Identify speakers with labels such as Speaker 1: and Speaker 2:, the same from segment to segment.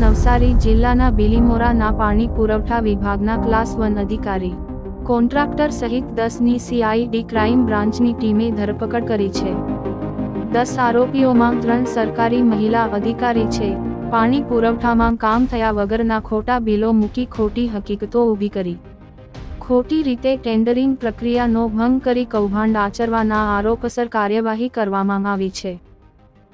Speaker 1: નવસારી જિલ્લાના બિલીમોરાના પાણી પુરવઠા વિભાગના ક્લાસ વન અધિકારી. કોન્ટ્રાક્ટર સહિત દસની સીઆઈડી ક્રાઇમ બ્રાન્ચની ટીમે ધરપકડ કરી છે. દસ આરોપીઓમાં ત્રણ સરકારી મહિલા અધિકારી છે. પાણી પુરવઠામાં કામ થયા વગરના ખોટા બિલો મૂકી ખોટી હકીકતો ઊભી કરી. ખોટી રીતે ટેન્ડરિંગ પ્રક્રિયાનો ભંગ કરી કૌભાંડ આચરવાના આરોપસર કાર્યવાહી કરવામાં આવી છે.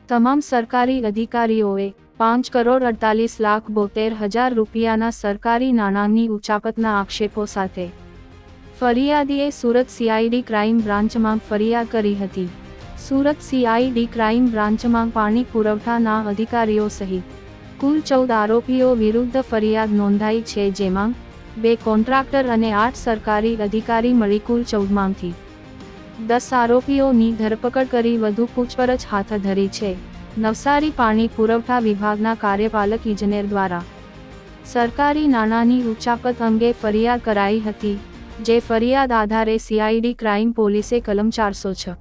Speaker 1: તમામ સરકારી અધિકારીઓએ પાંચ કરોડ અડતાલીસ લાખ બોતેર હજાર રૂપિયાના સરકારી નાણાંની ઉચાપતના આક્ષેપો સાથે ફરિયાદીએ સુરત સીઆઈડી ક્રાઇમ બ્રાન્ચમાં ફરિયાદ કરી હતી. સુરત સીઆઈડી ક્રાઇમ બ્રાન્ચમાં પાણી પુરવઠાના અધિકારીઓ સહિત કુલ ચૌદ આરોપીઓ વિરુદ્ધ ફરિયાદ નોંધાઈ છે જેમાં બે કોન્ટ્રાક્ટર અને આઠ સરકારી અધિકારી મળી કુલ ચૌદમાંથી દસ આરોપીઓની ધરપકડ કરી વધુ પૂછપરછ હાથ ધરી છે. નવસારી પાણી પુરવઠા વિભાગના કાર્યપાલક ઇજનેર દ્વારા. સરકારી નાણાંની ઉચાપત અંગે ફરિયાદ કરાઈ હતી, જે ફરિયાદ આધારે સીઆઈડી ક્રાઇમ પોલીસે કલમ ચારસો છ,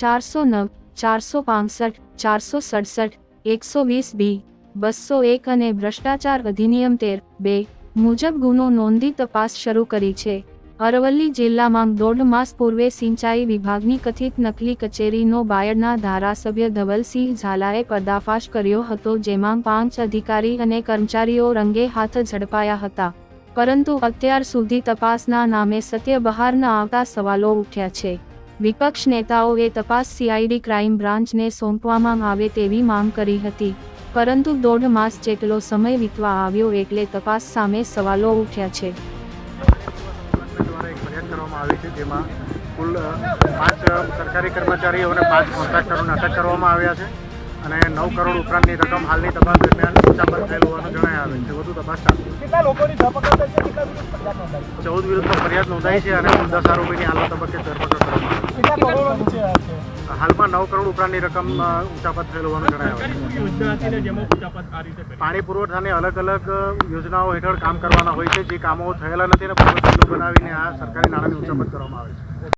Speaker 1: ચારસો નવ, ચારસો પાંસઠ, ચારસો સડસઠ, એકસો વીસ બી, બસો એક અને ભ્રષ્ટાચાર અધિનિયમ તેર બે મુજબ ગુનો નોંધી તપાસ શરૂ કરી છે. અરવલ્લી જિલ્લામાં દોઢ માસ પૂર્વે સિંચાઈ વિભાગની કથિત નકલી કચેરીનો બાયડના ધારાસભ્ય ધવલસિંહ ઝાલાએ પર્દાફાશ કર્યો હતો, જેમાં પાંચ અધિકારી અને કર્મચારીઓ રંગે હાથ ઝડપાયા હતા. પરંતુ અત્યાર સુધી તપાસના નામે સત્ય બહાર ન આવતા સવાલો ઉઠ્યા છે. વિપક્ષ નેતાઓએ તપાસ સીઆઈડી ક્રાઇમ બ્રાન્ચને સોંપવામાં આવે તેવી માંગ કરી હતી. પરંતુ દોઢ માસ જેટલો સમય વીતવા આવ્યો એટલે તપાસ સામે સવાલો ઉઠ્યા છે.
Speaker 2: દ્વારા એક ફરિયાદ કરવામાં આવી છે જેમાં કુલ પાંચ સરકારી કર્મચારીઓ અને પાંચ કોન્ટ્રાક્ટરોને અટક કરવામાં આવ્યા છે અને નવ કરોડ ઉપરાંતની રકમ હાલની તપાસ દરમિયાન ઉચાપત થયેલ હોવાનું જણાય આવે છે. વધુ તપાસ ચાલુ ચૌદ વિરુદ્ધ ફરિયાદ નોંધાઈ છે? અને દસ આરોપીની હાલના તબક્કે ધરપકડ કરવામાં આવી
Speaker 3: છે?
Speaker 2: હાલમાં નવ કરોડ ઉપરાંતની રકમ ઉંચાપત થયેલ હોવાનું
Speaker 3: કરી?
Speaker 2: પાણી પુરવઠાની અલગ અલગ યોજનાઓ હેઠળ કામ કરવાના હોય છે. જે કામો થયેલા નથી અને બનાવીને આ સરકારી નાણાંની ઉચાપત કરવામાં આવે છે.